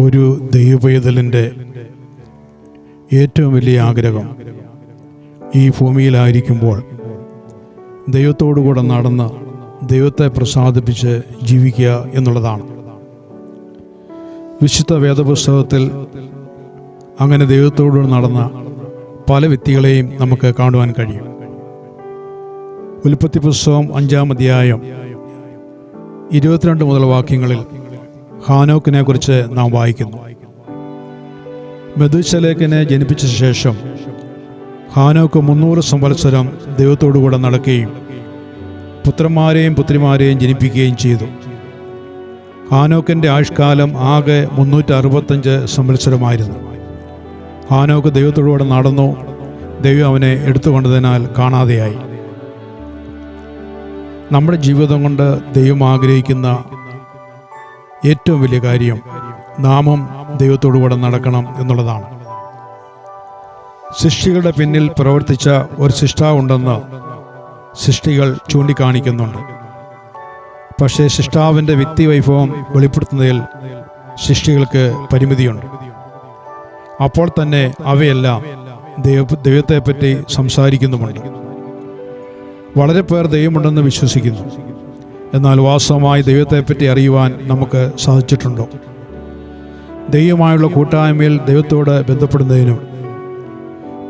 ഒരു ദൈവപൈതലിന്റെ ഏറ്റവും വലിയ ആഗ്രഹം ഈ ഭൂമിയിലായിരിക്കുമ്പോൾ ദൈവത്തോടു കൂടെ നടന്ന് ദൈവത്തെ പ്രസാദിപ്പിച്ച് ജീവിക്കുക എന്നുള്ളതാണ്. വിശുദ്ധ വേദപുസ്തകത്തിൽ അങ്ങനെ ദൈവത്തോട് നടന്ന പല വ്യക്തികളെയും നമുക്ക് കാണുവാൻ കഴിയും. ഉൽപ്പത്തി പുസ്തകം അഞ്ചാം അധ്യായം ഇരുപത്തിരണ്ട് മുതൽ വാക്യങ്ങളിൽ ഹാനോക്കിനെ കുറിച്ച് നാം വായിക്കുന്നു. മെതുശലേഖിനെ ജനിപ്പിച്ച ശേഷം ഹാനോക്ക് മുന്നൂറ് സംവത്സരം ദൈവത്തോടുകൂടെ നടക്കുകയും പുത്രന്മാരെയും പുത്രിമാരെയും ജനിപ്പിക്കുകയും ചെയ്തു. ഹാനോക്കിന്റെ ആയുഷ്കാലം ആകെ മുന്നൂറ്റി അറുപത്തഞ്ച് സംവത്സരമായിരുന്നു. ഹാനോക്ക് ദൈവത്തോടുകൂടെ നടന്നു ദൈവം അവനെ എടുത്തുകൊണ്ടതിനാൽ കാണാതെയായി. നമ്മുടെ ജീവിതം കൊണ്ട് ദൈവം ആഗ്രഹിക്കുന്ന ഏറ്റവും വലിയ കാര്യം നാമം ദൈവത്തോടുകൂടെ നടക്കണം എന്നുള്ളതാണ്. സൃഷ്ടികളുടെ പിന്നിൽ പ്രവർത്തിച്ച ഒരു സൃഷ്ടാവുണ്ടെന്ന് സൃഷ്ടികൾ ചൂണ്ടിക്കാണിക്കുന്നുണ്ട്. പക്ഷേ സൃഷ്ടാവിന്റെ വ്യക്തിവൈഭവം വെളിപ്പെടുത്തുന്നതിൽ സൃഷ്ടികൾക്ക് പരിമിതിയുണ്ട്. അപ്പോൾ തന്നെ അവയെല്ലാം ദൈവ ദൈവത്തെപ്പറ്റി സംസാരിക്കുന്നുമുണ്ട്. വളരെ പേർ ദൈവമുണ്ടെന്ന് വിശ്വസിക്കുന്നു. എന്നാൽ വാസ്തവമായി ദൈവത്തെപ്പറ്റി അറിയുവാൻ നമുക്ക് സാധിച്ചിട്ടുണ്ടോ? ദൈവമായുള്ള കൂട്ടായ്മയിൽ ദൈവത്തോട് ബന്ധപ്പെടുന്നതിനും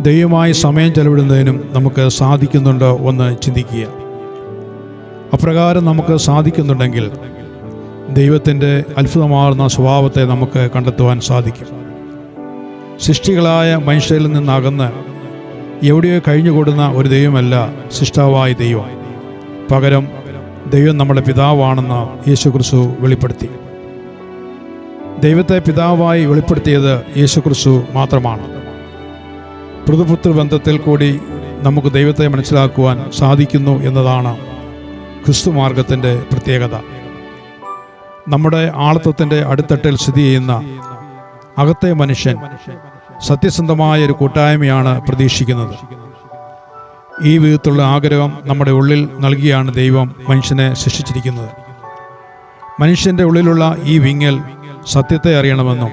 ദൈവമായി സമയം ചെലവിടുന്നതിനും നമുക്ക് സാധിക്കുന്നുണ്ടോ എന്ന് ചിന്തിക്കുക. അപ്രകാരം നമുക്ക് സാധിക്കുന്നുണ്ടെങ്കിൽ ദൈവത്തിന്റെ അത്ഭുതമാർന്ന സ്വഭാവത്തെ നമുക്ക് കണ്ടെത്തുവാൻ സാധിക്കും. സൃഷ്ടികളായ മനുഷ്യരിൽ നിന്നകന്ന് എവിടെയോ കഴിഞ്ഞുകൂടുന്ന ഒരു ദൈവമല്ല സൃഷ്ടാവായ ദൈവം. പകരം ദൈവം നമ്മുടെ പിതാവാണെന്ന് യേശു യേശുക്രിസ്തു വെളിപ്പെടുത്തി. ദൈവത്തെ പിതാവായി വെളിപ്പെടുത്തിയത് യേശു യേശുക്രിസ്തു മാത്രമാണ്. പ്രതിപുത്ര ബന്ധത്തിൽ കൂടി നമുക്ക് ദൈവത്തെ മനസ്സിലാക്കുവാൻ സാധിക്കുന്നു എന്നതാണ് ക്രിസ്തു മാർഗത്തിന്റെ പ്രത്യേകത. നമ്മുടെ ആളത്വത്തിന്റെ അടിത്തട്ടിൽ സ്ഥിതി ചെയ്യുന്ന അകത്തെ മനുഷ്യൻ സത്യസന്ധമായ ഒരു കൂട്ടായ്മയാണ് പ്രതീക്ഷിക്കുന്നത്. ഈ വിധത്തിലുള്ള ആഗ്രഹം നമ്മുടെ ഉള്ളിൽ നൽകിയാണ് ദൈവം മനുഷ്യനെ സൃഷ്ടിച്ചിരിക്കുന്നത്. മനുഷ്യന്റെ ഉള്ളിലുള്ള ഈ വിങ്ങൽ സത്യത്തെ അറിയണമെന്നും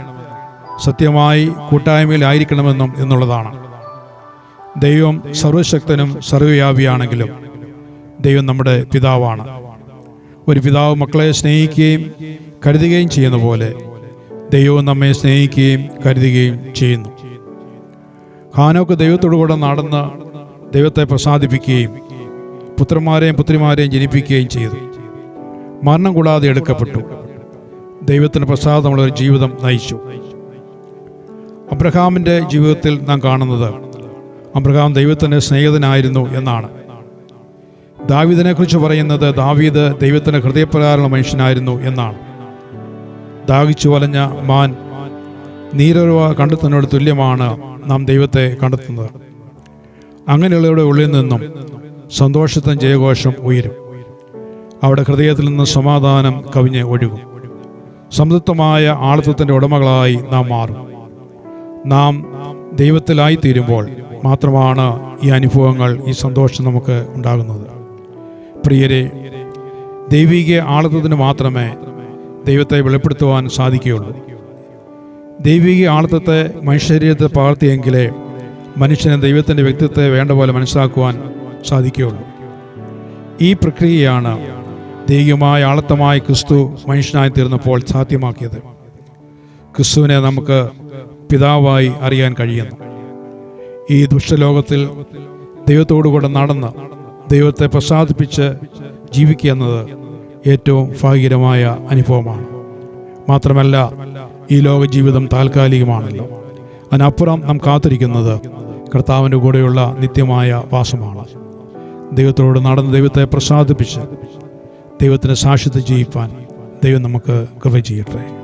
സത്യമായി കൂട്ടായ്മയിലായിരിക്കണമെന്നും എന്നുള്ളതാണ്. ദൈവം സർവശക്തനും സർവവ്യാപിയാണെങ്കിലും ദൈവം നമ്മുടെ പിതാവാണ്. ഒരു പിതാവ് മക്കളെ സ്നേഹിക്കുകയും കരുതുകയും ചെയ്യുന്ന പോലെ ദൈവവും നമ്മെ സ്നേഹിക്കുകയും കരുതുകയും ചെയ്യുന്നു. ഹാനോക്ക് ദൈവത്തോടുകൂടെ നടന്ന് ദൈവത്തെ പ്രസാദിപ്പിക്കുകയും പുത്രന്മാരെയും പുത്രിമാരെയും ജനിപ്പിക്കുകയും ചെയ്തു. മരണം കൂടാതെ എടുക്കപ്പെട്ടു. ദൈവത്തിന് പ്രസാദമുള്ള ഒരു ജീവിതം നയിച്ചു. അബ്രഹാമിന്റെ ജീവിതത്തിൽ നാം കാണുന്നത് അബ്രഹാം ദൈവത്തിന്റെ സ്നേഹിതനായിരുന്നു എന്നാണ്. ദാവീദിനെ കുറിച്ച് പറയുന്നത് ദാവീദ് ദൈവത്തിന്റെ ഹൃദയപ്രകാരമുള്ള മനുഷ്യനായിരുന്നു എന്നാണ്. ദാഹിച്ചു വലഞ്ഞ മാൻ നീരൊരുവ കണ്ടെത്തുന്നതിനോട് തുല്യമാണ് നാം ദൈവത്തെ കണ്ടെത്തുന്നത്. അങ്ങനെയുള്ളവരുടെ ഉള്ളിൽ നിന്നും സന്തോഷത്തിൻ ജയഘോഷം ഉയരും. അവിടെ ഹൃദയത്തിൽ നിന്ന് സമാധാനം കവിഞ്ഞ് ഒഴുകും. സംതൃപ്തമായ ആളത്വത്തിന്റെ ഉടമകളായി നാം മാറും. നാം ദൈവത്തിലായി തീരുമ്പോൾ മാത്രമാണ് ഈ അനുഭവങ്ങൾ ഈ സന്തോഷം നമുക്ക് ഉണ്ടാകുന്നത്. പ്രിയരെ ദൈവിക ആളത്വത്തിന് മാത്രമേ ദൈവത്തെ വെളിപ്പെടുത്തുവാൻ സാധിക്കുകയുള്ളൂ. ദൈവിക ആളത്വത്തെ മനുഷ്യരീരത്തെ പകർത്തിയെങ്കിലേ മനുഷ്യന് ദൈവത്തിന്റെ വ്യക്തിത്വത്തെ വേണ്ട പോലെ മനസ്സിലാക്കുവാൻ സാധിക്കുകയുള്ളൂ. ഈ പ്രക്രിയയാണ് ദൈവികമായ ആളത്തമായ ക്രിസ്തു മനുഷ്യനായി തീർന്നപ്പോൾ സാധ്യമാക്കിയത്. ക്രിസ്തുവിനെ നമുക്ക് പിതാവായി അറിയാൻ കഴിയുന്നു. ഈ ദുഷ്ടലോകത്തിൽ ദൈവത്തോടുകൂടെ നടന്ന് ദൈവത്തെ പ്രസാദിപ്പിച്ച് ജീവിക്കുക എന്നത് ഏറ്റവും ഭാഗ്യകരമായ അനുഭവമാണ്. മാത്രമല്ല ഈ ലോക ജീവിതം താൽക്കാലികമാണല്ലോ. അതിനപ്പുറം നാം കാത്തിരിക്കുന്നത് കർത്താവിന്റെ കൂടെയുള്ള നിത്യമായ വാസമാണ്. ദൈവത്തോട് നടന്ന് ദൈവത്തെ പ്രസാദിപ്പിച്ച് ദൈവത്തിന് സാക്ഷ്യത്തെ ജീവിപ്പാൻ ദൈവം നമുക്ക് കൃപ ചെയ്യട്ടെ.